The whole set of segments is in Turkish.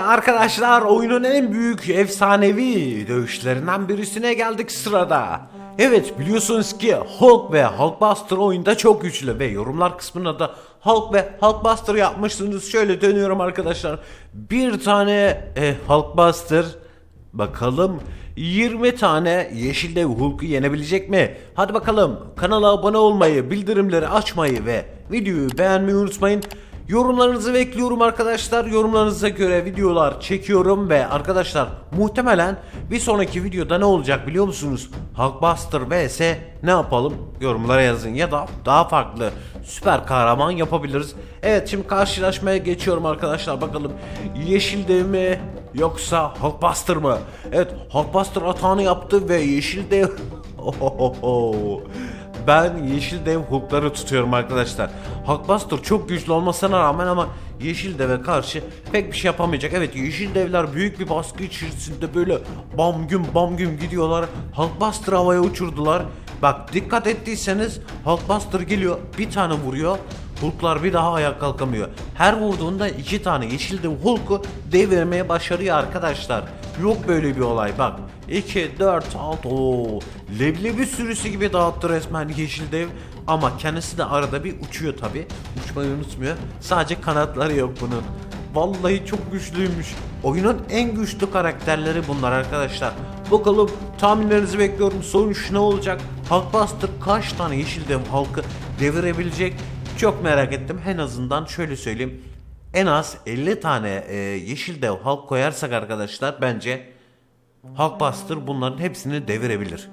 Arkadaşlar oyunun en büyük efsanevi dövüşlerinden birisine geldik sırada. Evet biliyorsunuz ki Hulk ve Hulkbuster oyunda çok güçlü ve yorumlar kısmına da Hulk ve Hulkbuster yapmışsınız. Şöyle dönüyorum arkadaşlar. Bir tane e, Hulkbuster bakalım 20 tane yeşil dev Hulk'u yenebilecek mi? Hadi bakalım kanala abone olmayı, bildirimleri açmayı ve videoyu beğenmeyi unutmayın. Yorumlarınızı bekliyorum arkadaşlar. Yorumlarınıza göre videolar çekiyorum ve arkadaşlar muhtemelen bir sonraki videoda ne olacak biliyor musunuz? Hulkbuster vs ne yapalım? Yorumlara yazın ya da daha farklı süper kahraman yapabiliriz. Evet şimdi karşılaşmaya geçiyorum arkadaşlar. Bakalım yeşil dev mi yoksa Hulkbuster mı? Evet Hulkbuster atağını yaptı ve yeşil dev. Ben yeşil dev Hulk'ları tutuyorum arkadaşlar. Hulkbuster çok güçlü olmasına rağmen ama yeşil deve karşı pek bir şey yapamayacak. Evet yeşil devler büyük bir baskı içerisinde böyle bam güm bam güm gidiyorlar. Hulkbuster havaya uçurdular. Bak dikkat ettiyseniz Hulkbuster geliyor bir tane vuruyor. Hulklar bir daha ayağa kalkamıyor. Her vurduğunda iki tane yeşil dev Hulk'u devirmeye başarıyor arkadaşlar. Yok böyle bir olay bak. 2, 4, 6 ooo. Leblebi sürüsü gibi dağıttı resmen yeşil dev. Ama kendisi de arada bir uçuyor tabi. Uçmayı unutmuyor. Sadece kanatları yok bunun. Vallahi çok güçlüymüş. Oyunun en güçlü karakterleri bunlar arkadaşlar. Bakalım tahminlerinizi bekliyorum. Sonuç ne olacak? Hulkbuster kaç tane yeşil dev halkı devirebilecek? Çok merak ettim. En azından şöyle söyleyeyim. En az 50 tane e, yeşil dev halk koyarsak arkadaşlar bence Hulkbuster bunların hepsini devirebilir.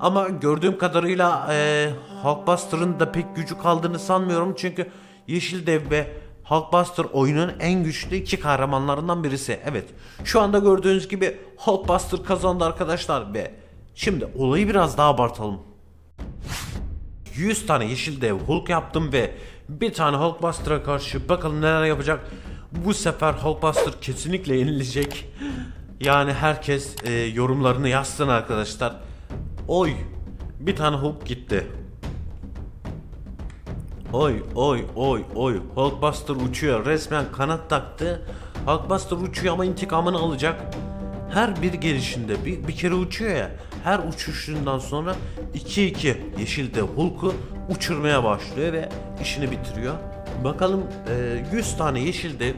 Ama gördüğüm kadarıyla e, Hulkbuster'ın da pek gücü kaldığını sanmıyorum. Çünkü Yeşil Dev ve Hulkbuster oyunun en güçlü iki kahramanlarından birisi. Evet şu anda gördüğünüz gibi Hulkbuster kazandı arkadaşlar ve şimdi olayı biraz daha abartalım. 100 tane yeşil dev Hulk yaptım ve bir tane Hulkbuster'a karşı bakalım neler yapacak. Bu sefer Hulkbuster kesinlikle yenilecek. Yani herkes e, yorumlarını yazsın arkadaşlar. Oy bir tane Hulk gitti. Oy oy oy oy Hulkbuster uçuyor resmen kanat taktı. Hulkbuster uçuyor ama intikamını alacak. Her bir gelişinde bir, bir kere uçuyor ya. Her uçuşundan sonra 2-2 yeşilde Hulk'u uçurmaya başlıyor ve işini bitiriyor. Bakalım e, 100 tane yeşilde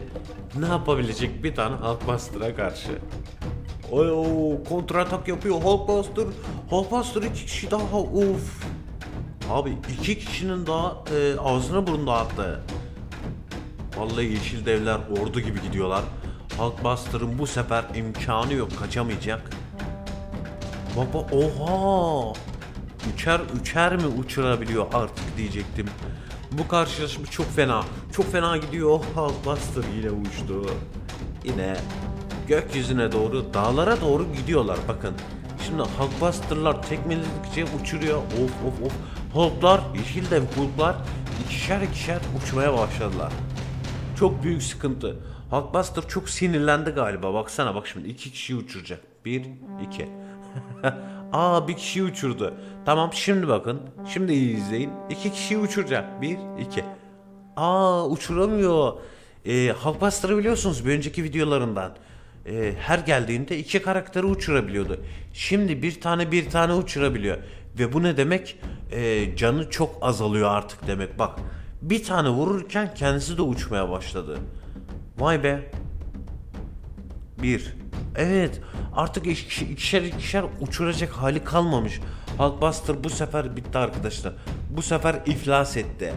ne yapabilecek bir tane Hulkbuster'a karşı. Oy o kontra atak yapıyor Hulkbuster. Hulkbuster iki kişi daha uf. Abi iki kişinin daha e, ağzına burun dağıttı. Vallahi yeşil devler ordu gibi gidiyorlar. Hulkbuster'ın bu sefer imkanı yok kaçamayacak. Baba oha. Uçer uçer mi uçurabiliyor artık diyecektim. Bu karşılaşma çok fena. Çok fena gidiyor. Hulkbuster yine uçtu. Yine gökyüzüne doğru dağlara doğru gidiyorlar bakın. Şimdi Hulkbuster'lar tekmeledikçe uçuruyor. Of of of. Hulk'lar, yeşil dev Hulk'lar ikişer ikişer uçmaya başladılar. Çok büyük sıkıntı. Hulkbuster çok sinirlendi galiba. Baksana bak şimdi iki kişiyi uçuracak. Bir, iki. Aa bir kişiyi uçurdu. Tamam şimdi bakın. Şimdi iyi izleyin. İki kişiyi uçuracak. Bir, iki. Aa uçuramıyor. Ee, Hulkbuster'ı biliyorsunuz bir önceki videolarından. Ee, her geldiğinde iki karakteri uçurabiliyordu. Şimdi bir tane bir tane uçurabiliyor. Ve bu ne demek? Ee, canı çok azalıyor artık demek. Bak bir tane vururken kendisi de uçmaya başladı. Vay be. Bir. Evet artık iki- ikişer ikişer uçuracak hali kalmamış. Hulkbuster bu sefer bitti arkadaşlar. Bu sefer iflas etti.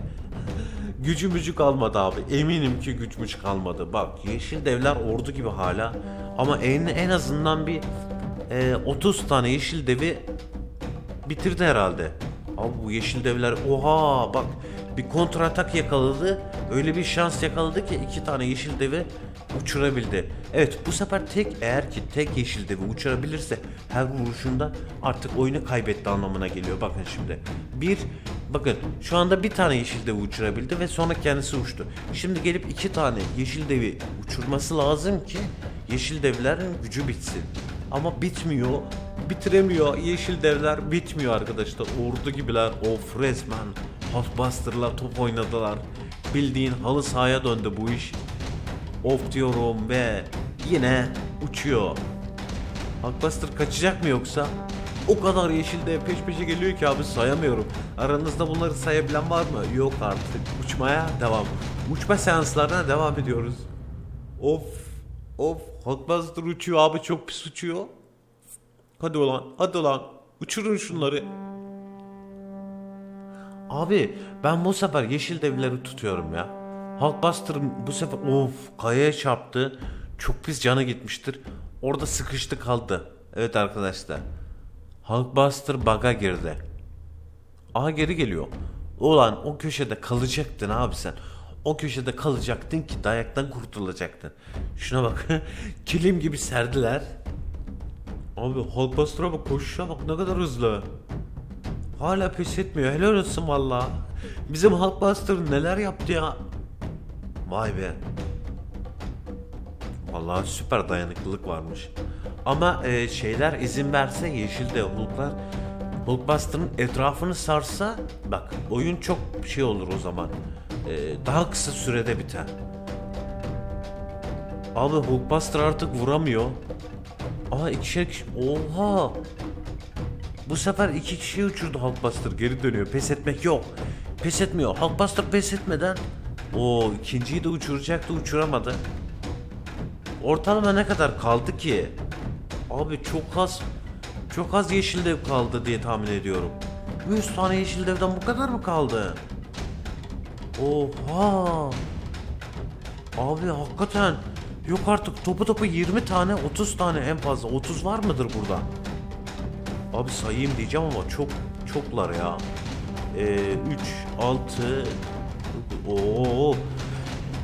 Gücü mücü kalmadı abi. Eminim ki mücü kalmadı. Bak yeşil devler ordu gibi hala. Ama en, en azından bir e, 30 tane yeşil devi bitirdi herhalde. Abi bu yeşil devler oha bak bir kontratak yakaladı. Öyle bir şans yakaladı ki iki tane yeşil devi uçurabildi. Evet bu sefer tek eğer ki tek yeşil devi uçurabilirse her vuruşunda artık oyunu kaybetti anlamına geliyor. Bakın şimdi. Bir bakın şu anda bir tane yeşil devi uçurabildi ve sonra kendisi uçtu. Şimdi gelip iki tane yeşil devi uçurması lazım ki yeşil devlerin gücü bitsin. Ama bitmiyor. Bitiremiyor. Yeşil devler bitmiyor arkadaşlar. Ordu gibiler. Of resmen. Hulkbuster'lar top oynadılar. Bildiğin halı sahaya döndü bu iş. Of diyorum ve yine uçuyor. Hulkbuster kaçacak mı yoksa? O kadar yeşilde peş peşe geliyor ki abi sayamıyorum. Aranızda bunları sayabilen var mı? Yok artık. Uçmaya devam. Uçma seanslarına devam ediyoruz. Of. Of. Hulkbuster uçuyor abi çok pis uçuyor. Hadi ulan. Hadi ulan. Uçurun şunları. Abi ben bu sefer yeşil devleri tutuyorum ya. Hulkbuster'ın bu sefer of kayaya çarptı. Çok pis canı gitmiştir. Orada sıkıştı kaldı. Evet arkadaşlar. Hulkbuster bug'a girdi. Aha geri geliyor. Ulan o köşede kalacaktın abi sen. O köşede kalacaktın ki dayaktan kurtulacaktın. Şuna bak. Kilim gibi serdiler. Abi Hulkbuster'a bak koşuşa bak ne kadar hızlı. Hala pes etmiyor. Helal olsun valla. Bizim Hulkbuster neler yaptı ya. Vay be. Vallahi süper dayanıklılık varmış. Ama e, şeyler izin verse yeşilde Hulklar Hulkbuster'ın etrafını sarsa bak oyun çok şey olur o zaman. E, daha kısa sürede biter. Abi Hulkbuster artık vuramıyor. Aa ikişer kişi. Oha. Bu sefer iki kişiyi uçurdu Hulkbuster. Geri dönüyor. Pes etmek yok. Pes etmiyor. Hulkbuster pes etmeden o ikinciyi de uçuracaktı uçuramadı. Ortalama ne kadar kaldı ki? Abi çok az çok az yeşil dev kaldı diye tahmin ediyorum. 100 tane yeşil devden bu kadar mı kaldı? Oha! Abi hakikaten yok artık topu topu 20 tane 30 tane en fazla 30 var mıdır burada? Abi sayayım diyeceğim ama çok çoklar ya. Ee, 3, 6, Oo,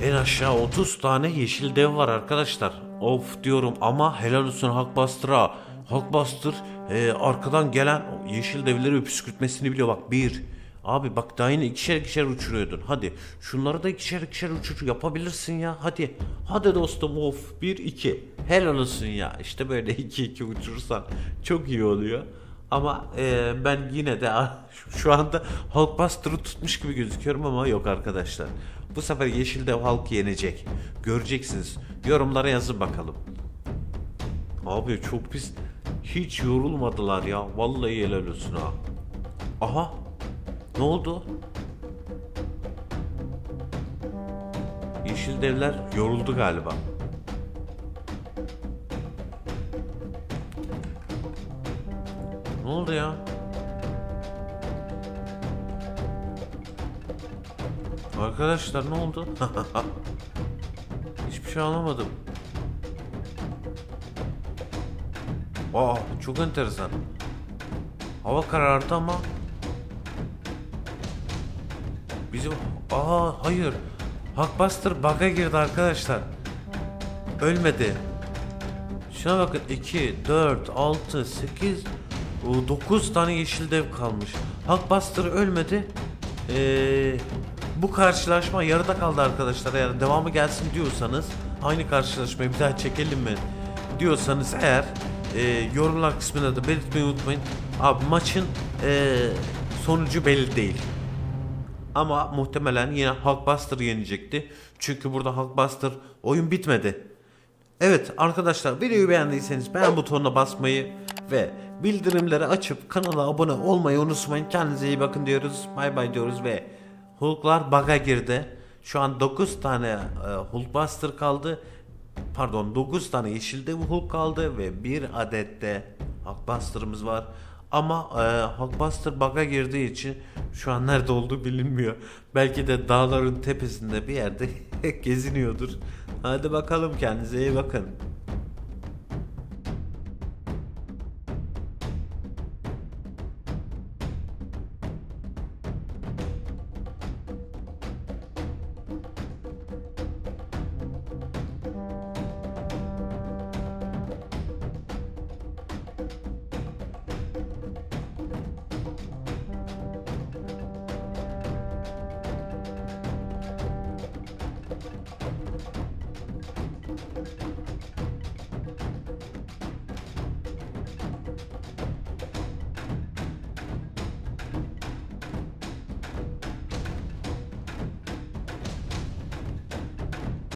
en aşağı 30 tane yeşil dev var arkadaşlar. Of diyorum ama helal olsun Hulkbuster'a. Hulkbuster e, arkadan gelen yeşil devleri püskürtmesini biliyor. Bak bir. Abi bak daha yine ikişer ikişer uçuruyordun. Hadi şunları da ikişer ikişer uçur yapabilirsin ya. Hadi. Hadi dostum of. Bir iki. Helal olsun ya. İşte böyle iki iki uçurursan çok iyi oluyor. Ama e, ben yine de şu anda Hulkbuster'ı tutmuş gibi gözüküyorum ama yok arkadaşlar. Bu sefer Yeşil Dev Hulk yenecek. Göreceksiniz. Yorumlara yazın bakalım. Abi çok pis. Hiç yorulmadılar ya. Vallahi helal olsun ha. Aha. Ne oldu? Yeşil devler yoruldu galiba. Ne oldu ya? Arkadaşlar ne oldu? Hiçbir şey anlamadım. Aa çok enteresan. Hava karardı ama bizim aa hayır. Hulkbuster bug'a girdi arkadaşlar. Ölmedi. Şuna bakın 2, 4, 6, 8, 9 tane yeşil dev kalmış. Hulkbuster ölmedi. Ee, bu karşılaşma yarıda kaldı arkadaşlar. Eğer devamı gelsin diyorsanız aynı karşılaşmayı bir daha çekelim mi diyorsanız eğer e, yorumlar kısmına da belirtmeyi unutmayın. Abi maçın e, sonucu belli değil. Ama muhtemelen yine Hulkbuster yenecekti. Çünkü burada Hulkbuster oyun bitmedi. Evet arkadaşlar videoyu beğendiyseniz beğen butonuna basmayı ve bildirimleri açıp kanala abone olmayı unutmayın. Kendinize iyi bakın diyoruz. Bay bay diyoruz ve Hulklar bug'a girdi. Şu an 9 tane e, Hulkbuster kaldı. Pardon 9 tane yeşil dev Hulk kaldı ve bir adet de Hulkbuster'ımız var. Ama e, Hulkbuster bug'a girdiği için şu an nerede olduğu bilinmiyor. Belki de dağların tepesinde bir yerde geziniyordur. Hadi bakalım kendinize iyi bakın.